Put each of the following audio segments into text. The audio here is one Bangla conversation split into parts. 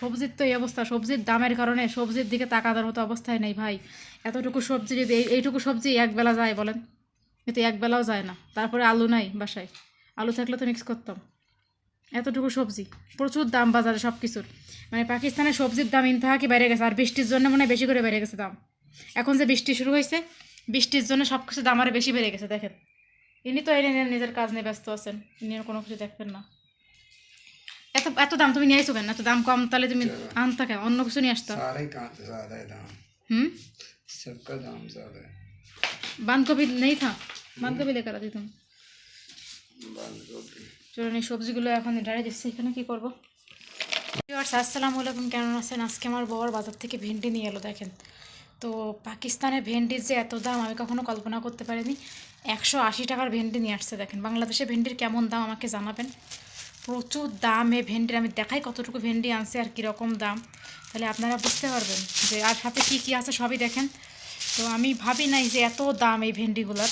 সবজির তো এই অবস্থা, সবজির দামের কারণে সবজির দিকে তাকানোর মতো অবস্থায় নেই ভাই। এতটুকু সবজি যদি এইটুকু সবজি একবেলা যায় বলেন। কিন্তু একবেলাও যায় না। তারপরে আলু নাই বাসায়। আলু থাকলে তো মিক্স করতাম। এতটুকু সবজি। প্রচুর দাম বাজারে সব কিছুর মানে পাকিস্তানের সবজির দাম ইনতাহাকি বেড়ে গেছে? আর বৃষ্টির জন্য মনে বেশি করে বেড়ে গেছে দাম। এখন যে বৃষ্টি শুরু হয়েছে, বৃষ্টির জন্য সব কিছু দাম আরও বেশি বেড়ে গেছে, দেখেন। ইনি তো এনে নিজের কাজ নিয়ে ব্যস্ত আছেন। ইনি আর কোনো কিছু দেখবেন না। এত এত দাম তুমি নিয়ে আইসো কেন এত দাম কম তাহলে তুমি আনতা কেন অন্য কিছু নিয়ে আসতো सारे कहाँ से ज़्यादा है दाम হুম सबका दाम ज़्यादा है বাঁধকপি নেই থা বাঁধকপি লেখা রাখি তুমি बंद गोभी চলুন এই সবজিগুলো এখন ডাড়ে দিচ্ছি এখানে কি করবো ভিউয়ার্স, আসসালামু আলাইকুম কেমন আছেন আজকে আমার বর বাজার থেকে ভেন্ডি নিয়ে এলো দেখেন তো পাকিস্তানের ভেন্ডির যে এত দাম আমি কখনো কল্পনা করতে পারিনি একশো আশি টাকার ভেন্ডি নিয়ে আসছে দেখেন বাংলাদেশে ভেন্ডির কেমন দাম আমাকে জানাবেন প্রচুর দাম এই ভেন্ডির, আমি দেখাই কতটুকু ভেন্ডি আনছে আর কীরকম দাম। তাহলে আপনারা বুঝতে পারবেন যে আর সাথে কী কী আছে সবই দেখেন। তো আমি ভাবি নাই যে এত দাম এই ভেন্ডিগুলার।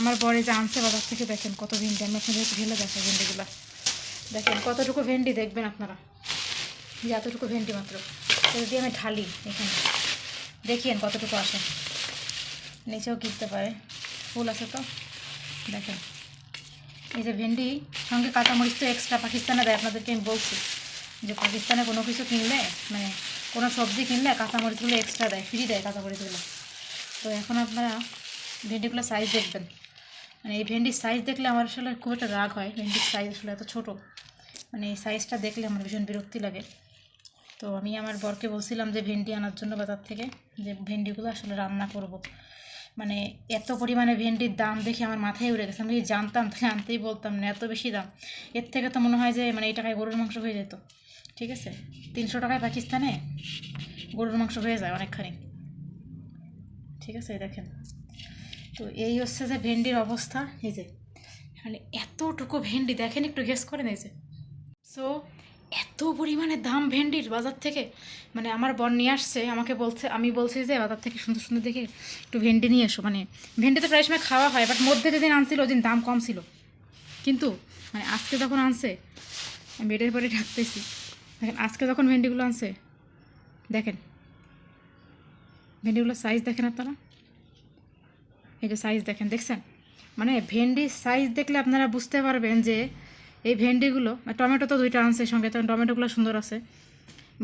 আমার বরে যে আনছে বাজার থেকে, দেখেন কত ভেন্ডি। আমি আপনাদের ঢেলে দেখো ভেন্ডিগুলা। দেখেন কতটুকু ভেন্ডি দেখবেন আপনারা? এতটুকু ভেন্ডি মাত্র। যদি আমি ঢালি এখানে। দেখিয়েন কতটুকু আসে। নিচেও কিনতে পারে। ফুল আছে তো? দেখেন। এই যে ভেন্ডি, সঙ্গে কাঁচামরিচ তো এক্সট্রা পাকিস্তানে দেয়, আপনাদেরকে আমি বলছি। যে পাকিস্তানে কোনো কিছু কিনলে মানে কোনো সবজি কিনলে কাঁচামরিচগুলো এক্সট্রা দেয় ফ্রি দেয় কাঁচামরিচগুলো। তো এখন আপনারা ভেন্ডিগুলো সাইজ দেখবেন। মানে এই ভেন্ডির সাইজ দেখলে আমার আসলে খুব একটা রাগ হয়, ভেন্ডির সাইজ আসলে এত ছোটো। মানে এই সাইজটা দেখলে আমার ভীষণ বিরক্তি লাগে। তো আমি আমার বরকে বলছিলাম যে ভেন্ডি আনার জন্য বাজার থেকে, যে ভেন্ডিগুলো আসলে রান্না করব। মানে এত পরিমাণে ভেন্ডির দাম দেখে আমার মাথায় উড়ে গেছে। আমি জানতাম, তাহলে আনতেই বলতাম না, এত বেশি দাম। এর থেকে তো মনে হয় যে মানে এই টাকায় গরুর মাংস হয়ে যেত। ঠিক আছে? তিনশো টাকায় পাকিস্তানে গরুর মাংস হয়ে যায় অনেকখানি। ঠিক আছে দেখেন। তো এই হচ্ছে যে ভেন্ডির অবস্থা, এই যে। মানে এতটুকু ভেন্ডি, দেখেন একটু গেস করে যে। সো এত পরিমাণে দাম ভেন্ডির বাজার থেকে। মানে আমার বর নিয়ে আসছে, আমাকে বলছে, আমি বলছি যে, বাজার থেকে সুন্দর সুন্দর দেখে একটু ভেন্ডি নিয়ে এসো। মানে ভেন্ডি তো প্রায় সময় খাওয়া হয় বাট মধ্যে যেদিন আনছিল, ওদিন দাম কম ছিল। কিন্তু মানে আজকে যখন আনছে বেডের পরে ঢাকতেছি দেখেন, আজকে যখন ভেন্ডিগুলো আনছে, দেখেন, ভেন্ডিগুলোর সাইজ দেখেন আপনারা? এই যে সাইজ দেখেন, দেখছেন? মানে ভেন্ডির সাইজ দেখলে আপনারা বুঝতে পারবেন যে এই ভেন্ডিগুলো আর টমেটো তো দুইটা আনছে সঙ্গে তো টমেটোগুলো সুন্দর আছে।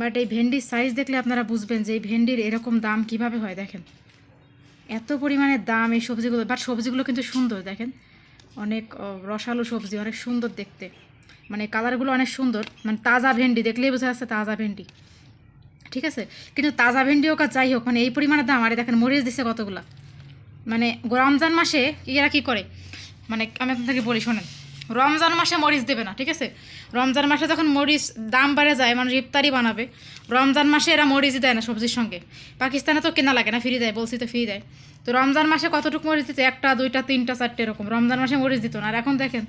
বাট এই ভেন্ডির সাইজ দেখলে আপনারা বুঝবেন যে এই ভেন্ডির এরকম দাম কীভাবে হয়, দেখেন। এত পরিমাণে দাম এই সবজিগুলো বাট সবজিগুলো কিন্তু সুন্দর, দেখেন। অনেক রসালো সবজি, অনেক সুন্দর দেখতে। মানে কালারগুলো অনেক সুন্দর মানে তাজা ভেন্ডি, দেখলেই বোঝা যাচ্ছে তাজা ভেন্ডি। ঠিক আছে? কিন্তু তাজা ভেন্ডি হোক যাই হোক মানে এই পরিমাণে দাম, আরে দেখেন মরিচ দিছে কতগুলা। মানে রমজান মাসে এরা কী করে? মানে আমি আপনাদেরকে বলি, শোনেন। রমজান মাসে মরিচ দেবে না, ঠিক আছে? রমজান মাসে যখন মরিচ দাম বেড়ে যায়, মানুষ ইফতারি বানাবে। রমজান মাসে এরা মরিচ দেয় না সবজির সঙ্গে। পাকিস্তানে তো কেনা লাগে না, ফ্রি দেয়, বলছি তো ফ্রি দেয়। তো রমজান মাসে কতটুকু মরিচ দিতে? একটা, দুইটা, তিনটা, চারটে এরকম। রমজান মাসে মরিচ দিত না। আর এখন দেখেন,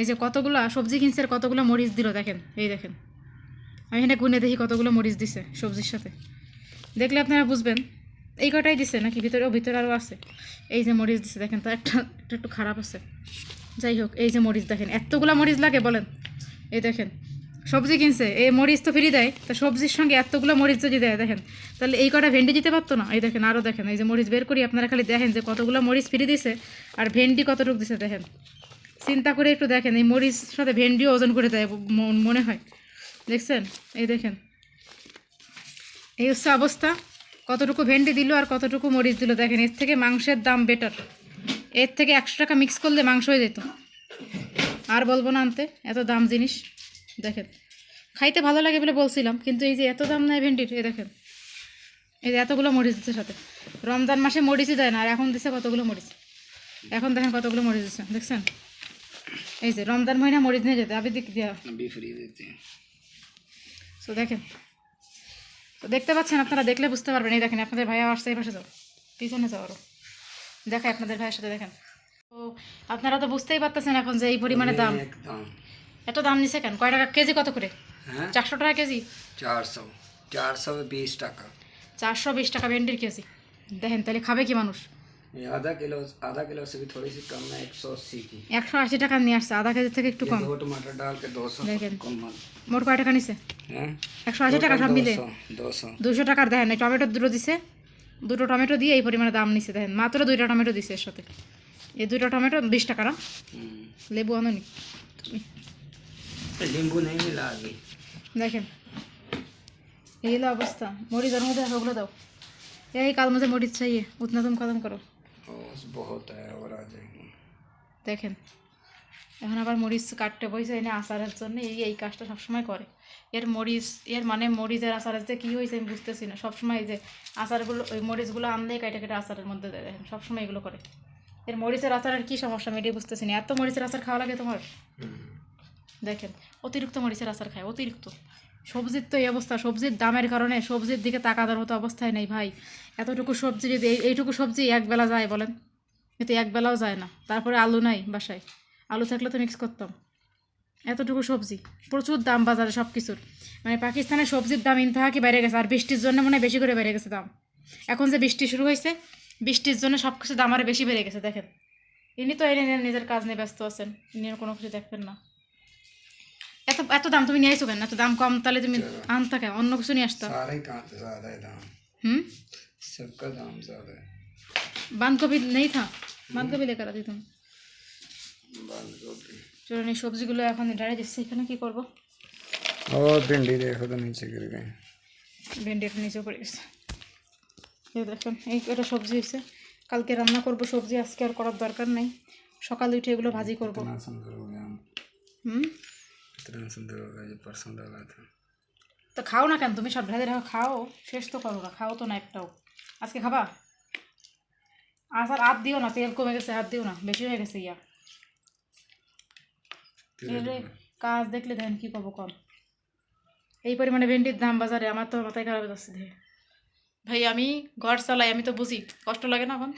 এই যে কতগুলো সবজি কিনছে আর কতগুলো মরিচ দিল, দেখেন, এই দেখেন। আমি এখানে গুনে দেখি কতগুলো মরিচ দিছে সবজির সাথে। দেখলে আপনারা বুঝবেন। এই কটাই দিছে নাকি? ভিতরে ভিতরে আরও আছে। এই যে মরিচ দিছে, দেখেন তো একটা একটু খারাপ আছে। যাই হোক, এই যে মরিচ দেখেন, এতগুলা মরিচ লাগে বলেন। এই দেখেন, সবজি কিনছে, এই মরিচ তো ফ্রি দেয়, তা সবজির সঙ্গে এতগুলো মরিচ যদি দেয়, দেখেন, তাহলে এই কটা ভেন্ডি দিতে পারতো না? এই দেখেন আরও দেখেন, এই যে মরিচ বের করি, আপনারা খালি দেখেন যে কতগুলো মরিচ ফ্রি দিছে, আর ভেন্ডি কতটুকু দিছে, দেখেন। চিন্তা করে একটু দেখেন, এই মরিচ সাথে ভেন্ডিও ওজন করে দেয়, মনে হয়। দেখছেন? এই দেখেন, এই হচ্ছে অবস্থা। কতটুকু ভেন্ডি দিল আর কতটুকু মরিচ দিল, দেখেন, এর থেকে মাংসের দাম বেটার এর থেকে একশো টাকা মিক্স করলে মাংস হয়ে যেত। আর বলব না আনতে এত দাম জিনিস। দেখেন খাইতে ভালো লাগে বলে বলছিলাম কিন্তু এই যে এত দাম নেয় ভেন্ডির এই দেখেন। এই যে এতগুলো মরিচ দিচ্ছে সাথে। রমজান মাসে মরিচই দেয় না আর এখন দিচ্ছে কতগুলো মরিচ? এখন দেখেন কতগুলো মরিচ দিচ্ছে দেখছেন? এই যে রমজান মহিনা মরিচ নিয়ে যেতে আপনি দিক দিয়ে। তো দেখেন তো দেখতে পাচ্ছেন আপনারা দেখলে বুঝতে পারবেন। এই দেখেন আপনাদের ভাইয়া আসছে এই পাশে যাও পিছনে যাও আরও দেখায় আপনাদের ভাইয়ের সাথে দেখেন তো আপনারা তো বুঝতেই পারতেছেন এখন যে এই পরিমাণে দাম एकदम এত দাম নিছে কেন কয় টাকা কেজি কত করে हैं চারশো টাকা কেজি चार सौ चार सौ बीस टका চারশো বিশ টাকা ভেন্ডির কেজি দেখেন তাহলে খাবে কি মানুষ ये आधा किलो आधा किलो से भी थोड़ी सी कम है एक सौ अस्सी की একশো আশি টাকা নিয়ে আসছে আধা কেজি থেকে একটু ये কম दो टमाटर डाल के दो सौ देखें। कम है মোট কয় টাকা নিছে একশো আশি টাকা সব মিলে दो सौ দুশো টাকার দেখেন এই টমেটো দুটো দিছে দুটো টমেটো দিয়ে এই পরিমাণে দাম নিচ্ছে দেখেন। মাত্র দুইটা টমেটো দিছে এর সাথে। এই দুটো টমেটো বিশ টাকা না লেবু আনো নি লেবু নেই দেখেন। এই অবস্থা। মরিচ মধ্যে ওগুলো দাও। এই কাল মধ্যে মরিচ চাইয়ে উতনা তুম কদম করো। দেখেন। এখন আবার মরিচ কাটতে বইছে এনে আসারের জন্য এই এই কাজটা সবসময় করে। এর মরিচ এর মানে মরিচের আচারের যে কী হয়েছে আমি বুঝতেছি না। সবসময় এই যে আচারগুলো ওই মরিচগুলো আনলেই কেটে কেটে আচারের মধ্যে দেয় দেখেন সবসময় এগুলো করে। এর মরিচের আচারের কী সমস্যা আমি এটাই বুঝতেছি না। এত মরিচের আচার খাওয়া লাগে তোমার? দেখেন অতিরিক্ত মরিচের আচার খায় অতিরিক্ত। সবজির তো এই অবস্থা সবজির দামের কারণে সবজির দিকে তাকানোর মতো অবস্থায় নেই ভাই। এতটুকু সবজি যদি এই- এইটুকু সবজি একবেলা যায় বলেন। এতে একবেলাও যায় না তারপরে আলু নাই বাসায়। আলু থাকলে তো মিক্স করতাম। এতটুকু সবজি প্রচুর দাম বাজারে সব কিছুর মানে পাকিস্তানের সবজির দাম ইনতাহা কি বেড়ে গেছে আর বৃষ্টির জন্য মনে হয় বেশি করে বেড়ে গেছে দাম এখন যে বৃষ্টি শুরু হয়েছে বৃষ্টির জন্য সব কিছু দাম আরও বেশি বেড়ে গেছে দেখেন ইনি তো এনে নিজের কাজ নিয়ে ব্যস্ত আছেন ইনি আর কোনো কিছু দেখবেন না এত এত দাম তুমি নিয়ে আইসো কেন এত দাম কম তাহলে তুমি আনতা কেন অন্য কিছু নিয়ে আসতো सारे कहाँ से ज्यादा है दाम হুম सबका दाम ज्यादा है बांध गोभी नहीं था बांध गोभी लेकर आती तुम बंद गोभी চলুন এই সবজিগুলো এখন ডাড়ে দিচ্ছি এখানে কি করব? ও ভেন্ডি দেখো তো নিচে গেলে ভেন্ডি এখন নিচে পড়ে গেছে। দেখুন এই একটা সবজি হয়েছে। কালকে রান্না করব সবজি আজকে আর করার দরকার নেই। সকাল উঠে এগুলো ভাজি করব। হুম? তো। খাও না কেন? তুমি সব ভেজে রাখো খাও। শেষ তো করো না খাও তো না একটাও। আজকে খাবা? আর হাত দিও না তেল কমে গেছে হাত দিও না। বেশি হয়ে গেছে ইয়া কাজ দেখলে দেখেন কি করব কম এই পরিমাণে ভেন্ডির দাম বাজারে আমার তো মাথায় খারাপ যাচ্ছে দেখে ভাই আমি ঘর চালাই আমি তো বুঝি কষ্ট লাগে না এখন?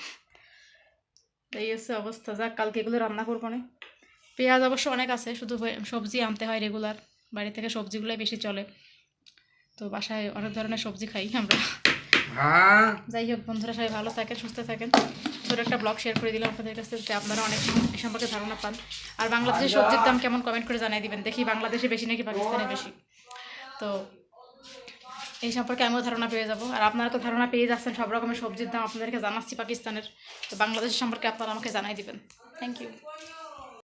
এই হচ্ছে অবস্থা যাক কালকে এগুলো রান্না করব না। পেঁয়াজ অবশ্য অনেক আছে শুধু সবজি আনতে হয় রেগুলার বাড়ি থেকে সবজিগুলোই বেশি চলে। তো বাসায় অনেক ধরনের সবজি খাই আমরা। যাই হোক বন্ধুরা সবাই ভালো থাকেন সুস্থ থাকেন। ছোটো একটা ব্লগ শেয়ার করে দিলাম আপনাদের কাছে যাতে আপনারা অনেক সম্পর্কে ধারণা পান। আর বাংলাদেশের সবজির দাম কেমন কমেন্ট করে জানিয়ে দিবেন। দেখি বাংলাদেশে বেশি নাকি পাকিস্তানে বেশি। তো এই সম্পর্কে আমিও ধারণা পেয়ে যাব। আর আপনারা তো ধারণা পেয়ে যাচ্ছেন, সব রকমের সবজির দাম আপনাদেরকে জানাচ্ছি পাকিস্তানের। তো বাংলাদেশের সম্পর্কে আপনারা আমাকে জানাই দিবেন। Thank you